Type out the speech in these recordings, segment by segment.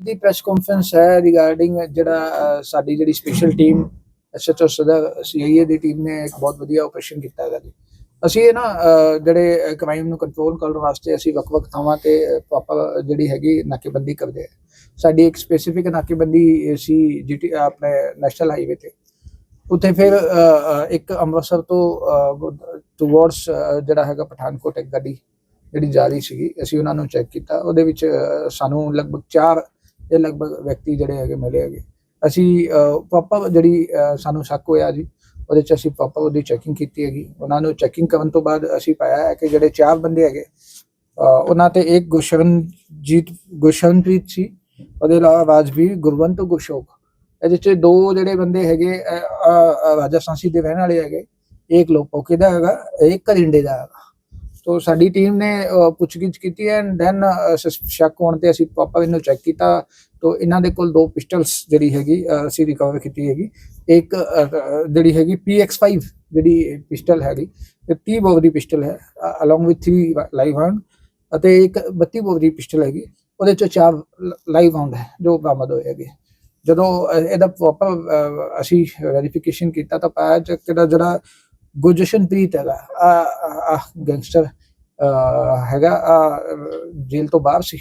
ਦੀ press conference ਹੈ regarding ਜਿਹੜਾ ਸਾਡੀ ਜਿਹੜੀ ਸਪੈਸ਼ਲ ਟੀਮ ਐਸਐਚਓ ਸਦਾ ਸੀਆਈਏ ਦੀ ਟੀਮ ਨੇ ਇੱਕ ਬਹੁਤ ਵਧੀਆ ਆਪਰੇਸ਼ਨ ਕੀਤਾ ਹੈਗਾ ਜੀ। ਅਸੀਂ ਇਹ ਨਾ ਜਿਹੜੇ ਕ੍ਰਾਈਮ ਨੂੰ ਕੰਟਰੋਲ ਕਰਨ ਵਾਸਤੇ ਅਸੀਂ ਵੱਖ-ਵੱਖ ਥਾਵਾਂ ਤੇ ਪਾਪਾ ਜਿਹੜੀ ਹੈਗੀ ਨਾਕੇਬੰਦੀ ਕਰਦੇ ਆ ਸਾਡੀ ਇੱਕ ਸਪੈਸੀਫਿਕ ਨਾਕੇਬੰਦੀ ਸੀ ਜੀਟੀ ਆਪਣੇ ਨੈਸ਼ਨਲ ਹਾਈਵੇ ਤੇ। ਉੱਥੇ ਫਿਰ ਇੱਕ ਅੰਮ੍ਰਿਤਸਰ ਤੋਂ ਟੁਵਰਡਸ ਜਿਹੜਾ ਹੈਗਾ ਪਠਾਨਕੋਟ ਇੱਕ ਗੱਡੀ ਜਿਹੜੀ ਜਾ ਰਹੀ ਸੀਗੀ, ਅਸੀਂ ਉਹਨਾਂ ਨੂੰ ਚੈੱਕ ਕੀਤਾ। ਉਹਦੇ ਵਿੱਚ ਸਾਨੂੰ ਲਗਭਗ 4 ਇਹ ਲਗਭਗ ਵਿਅਕਤੀ ਜਿਹੜੇ ਹੈਗੇ ਮਿਲੇ ਹੈਗੇ। ਅਸੀਂ ਪਾਪਾ ਜਿਹੜੀ ਸਾਨੂੰ ਸ਼ੱਕ ਹੋਇਆ ਜੀ ਉਹਦੇ ਚ ਅਸੀਂ ਪਾਪਾ ਉਹਦੀ ਚੈਕਿੰਗ ਕੀਤੀ ਹੈਗੀ। ਉਹਨਾਂ ਨੂੰ ਚੈਕਿੰਗ ਕਰਨ ਤੋਂ ਬਾਅਦ ਅਸੀਂ ਪਾਇਆ ਹੈ ਕਿ ਜਿਹੜੇ ਚਾਰ ਬੰਦੇ ਹੈਗੇ ਉਹਨਾਂ ਤੇ ਇੱਕ ਗੁਸ਼ਰਨਜੀਤ ਗੁਸ਼ਰਨਪ੍ਰੀਤ ਸੀ ਉਹਦੇ ਇਲਾਵਾ ਰਾਜਵੀਰ ਗੁਰਵੰਤ ਗੁਸ਼ੋਕ ਇਹਦੇ ਚ ਦੋ ਜਿਹੜੇ ਬੰਦੇ ਹੈਗੇ ਅਹ, ਅਹ, ਰਾਜਸਥਾਨੀ ਦੇ ਰਹਿਣ ਵਾਲੇ ਹੈਗੇ। ਇੱਕ ਲੋਪੋਕੇ ਦਾ ਹੈਗਾ ਇੱਕ ਕਰਿੰਡੇ ਦਾ ਹੈਗਾ। ਤੋ ਸਾਡੀ ਟੀਮ ਨੇ ਪੁੱਛਗਿੱਛ ਕੀਤੀ ਐਂਡ ਦੈਨ ਸ਼ੱਕ ਹੋਣ ਤੇ ਅਸੀਂ ਪਾਪਾ ਇਹਨੂੰ ਚੈੱਕ ਕੀਤਾ ਤੋ ਇਹਨਾਂ ਦੇ ਕੋਲ ਦੋ ਪਿਸਟਲਸ ਜਿਹੜੀ ਹੈਗੀ ਅਸੀਂ ਰਿਕਵਰ ਕੀਤੀ ਹੈਗੀ। ਇੱਕ ਜਿਹੜੀ ਹੈਗੀ PX5 ਜਿਹੜੀ ਪਿਸਟਲ ਹੈਗੀ, ਤੇ 30 ਬੋਰ ਦੀ ਪਿਸਟਲ ਹੈ ਅਲੋਂਗ ਵਿਦ 3 ਲਾਈਵ ਰਾਉਂਡ ਅਤੇ ਇੱਕ 32 ਬੋਰ ਦੀ ਪਿਸਟਲ ਹੈਗੀ, ਉਹਦੇ ਚੋਂ ਚਾਰ ਲਾਈਵ ਰਾਉਂਡ ਹੈ, ਜੋ ਬਰਾਮਦ ਹੋਏ ਹੈਗੇ। ਜਦੋਂ ਇਹਦਾ ਪ੍ਰੋਪਰ ਅਸੀਂ ਵੈਰੀਫਿਕੇਸ਼ਨ ਕੀਤਾ ਤਾਂ ਪਾਇਆ ਕਿ ਜਿਹੜਾ ਗੁਰਜਸ਼ਨਪ੍ਰੀਤ ਹੈਗਾ। ਆ ਗੈਂਗਸਟਰ ਹੈਗਾ ਆਹ, ਜੇਲ੍ਹ ਤੋਂ ਬਾਹਰ ਸੀ।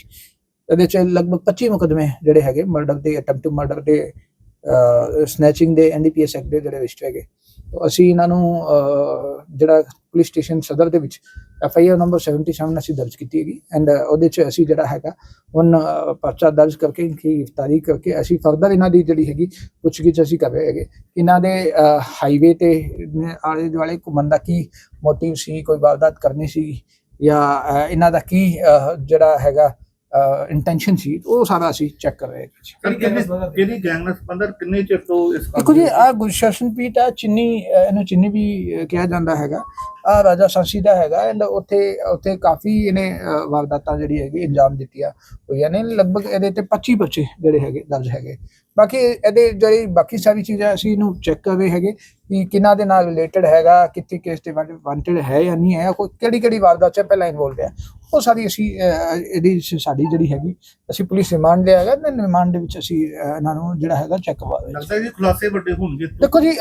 ਇਹਦੇ ਚ ਲਗਭਗ 25 ਮੁਕਦਮੇ ਜਿਹੜੇ ਹੈਗੇ ਮਰਡਰ ਦੇ ਅਟੈਂਪਟ ਟੂ ਮਰਡਰ ਦੇ ਸਨੈਚਿੰਗ ਦੇ ਐਨਡੀਪੀਐਸ ਐਕਟ ਦੇ ਜਿਹੜੇ ਰਜਿਸਟਰ ਹੈਗੇ। ਤਾਂ ਅਸੀਂ ਇਹਨਾਂ ਨੂੰ ਅਹ, ਜਿਹੜਾ ਪੁਲਿਸ ਸਟੇਸ਼ਨ ਸਦਰ ਦੇ ਵਿੱਚ ਐਫ ਆਈ ਆਰ ਨੰਬਰ 77 ਅਸੀਂ ਦਰਜ ਕੀਤੀ ਹੈਗੀ ਐਂਡ ਉਹਦੇ ਚ ਅਸੀਂ ਜਿਹੜਾ ਹੈਗਾ ਹੁਣ ਪਰਚਾ ਦਰਜ ਕਰਕੇ ਇਨਕੀ ਗ੍ਰਿਫਤਾਰੀ ਕਰਕੇ ਅਸੀਂ ਫਰਦਰ ਇਹਨਾਂ ਦੀ ਜਿਹੜੀ ਹੈਗੀ ਪੁੱਛਗਿੱਛ ਅਸੀਂ ਕਰ ਰਹੇ ਹੈਗੇ। ਇਹਨਾਂ ਦੇ ਹਾਈਵੇ ਤੇ ਆਲੇ ਦੁਆਲੇ ਘੁੰਮਣ ਦਾ ਕੀ ਮੋਟਿਵ ਸੀ ਕੋਈ ਵਾਰਦਾਤ ਕਰਨੀ ਸੀ ਜਾਂ ਇਹਨਾਂ ਦਾ ਕੀ ਜਿਹੜਾ ਹੈਗਾ ਇੰਟੈਂਸ਼ਨ ਸੀ ਉਹ ਸਾਰਾ ਅਸੀਂ ਚੈੱਕ ਕਰ ਰਹੇ ਹਾਂ ਕਿਹੜੀ ਗੈਂਗ ਨਾਲ ਸੰਬੰਧਤ ਕਿੰਨੇ ਚਿਰ ਤੋਂ ਇਸ ਕੰਮ ਦੇਖੋ ਜੀ ਆ ਗੁਰਸ਼ਾਸਨਪ੍ਰੀਤ ਆ ਚਿੰਨੀ ਇਹਨੂੰ ਚਿੰਨੀ ਵੀ ਕਿਹਾ ਜਾਂਦਾ ਹੈਗਾ। ਆ ਰਾਜਾ ਸਾਂਸੀ ਦਾ ਹੈਗਾ ਐਂਡ ਉੱਥੇ ਉੱਥੇ ਕਾਫੀ ਇਹਨੇ ਵਾਰਦਾਤਾਂ ਜਿਹੜੀ ਹੈਗੀ ਅੰਜਾਮ ਦਿੱਤੀਆਂ ਹੋਈਆਂ ਨੇ ਲਗਭਗ ਇਹਦੇ ਤੇ 25 ਬੱਚੇ ਜਿਹੜੇ ਹੈਗੇ ਦਰਜ ਹੈਗੇ ਬਾਕੀ ਇਹਦੇ ਜਿਹੜੀ ਬਾਕੀ ਸਾਰੀ ਚੀਜ਼ਾਂ ਅਸੀਂ ਇਹਨੂੰ ਚੈੱਕ ਕਰ ਰਹੇ ਹੈਗੇ ਕਿ ਕਿਹਨਾਂ ਦੇ ਨਾਲ ਰਿਲੇਟਡ ਹੈਗਾ ਕਿੱਥੇ ਕੇਸ ਤੇ ਵਾਂਟਡ ਹੈ ਜਾਂ ਨਹੀਂ ਹੈ ਕੋਈ ਕਿਹੜੀ ਕਿਹੜੀ ਵਾਰਦਾਤ ਚ ਪਹਿਲਾਂ ਇਨਵੋਲਵ ਹੈ ਉਹ ਸਾਰੀ ਅਸੀਂ ਇਹਦੀ ਸਾਡੀ ਜਿਹੜੀ ਹੈਗੀ ਅਸੀਂ ਪੁਲਿਸ ਰਿਮਾਂਡ ਲਿਆ ਹੈਗਾ ਤੇ ਰਿਮਾਂਡ ਦੇ ਵਿੱਚ ਅਸੀਂ ਇਹਨਾਂ ਨੂੰ ਜਿਹੜਾ ਹੈਗਾ ਚੈੱਕ ਕਰਵਾ ਰਹੇ। ਲੱਗਦਾ ਜੀ ਖੁਲਾਸੇ ਵੱਡੇ ਹੋਣਗੇ। ਦੇਖੋ ਜੀ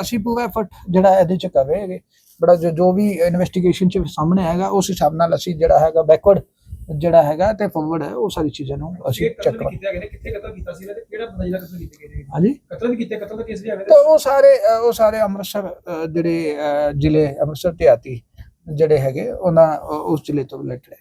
ਅਸੀਂ ਪੂਰਾ ਐਫਰਟ ਜਿਹੜਾ ਇਹਦੇ ਚ ਕਰ ਰਹੇ ਹੈਗੇ ਬੜਾ ਜੋ ਜੋ ਵੀ ਇਨਵੈਸਟੀਗੇਸ਼ਨ ਚ ਸਾਹਮਣੇ ਆਏਗਾ ਉਸ ਹਿਸਾਬ ਨਾਲ ਅਸੀਂ ਜਿਹੜਾ ਹੈਗਾ ਬੈਕਵਰਡ ਜਿਹੜਾ ਹੈਗਾ ਤੇ ਫਾਰਵਰਡ ਹੈ ਉਹ ਸਾਰੀ ਚੀਜ਼ਾਂ ਨੂੰ ਅਸੀਂ ਚੈੱਕ ਕਤਲ ਕਰ ਵੀ ਕੀਤਾ ਗਿਆ ਕਿੱਥੇ ਕਤਲ ਕੀਤਾ ਸੀ ਤੇ ਕਿਹੜਾ ਬੰਦਾ ਜਿਹੜਾ ਕਤਲ ਕੀਤੇ ਨੇ ਹਾਂਜੀ? ਕਤਲ ਵੀ ਕੀਤੇ ਕਤਲ ਦਾ ਕੇਸ ਵੀ ਆਵੇ ਤਾਂ ਉਹ ਸਾਰੇ ਉਹ ਸਾਰੇ ਅੰਮ੍ਰਿਤਸਰ ਜਿਹੜੇ ਜ਼ਿਲ੍ਹੇ ਅੰਮ੍ਰਿਤਸਰ ਤੇ ਆਤੀ ਜਿਹੜੇ ਹੈਗੇ ਉਹਨਾਂ ਉਸ ਜ਼ਿਲ੍ਹੇ ਤੋਂ ਰਿਲੇਟਡ ਹੈ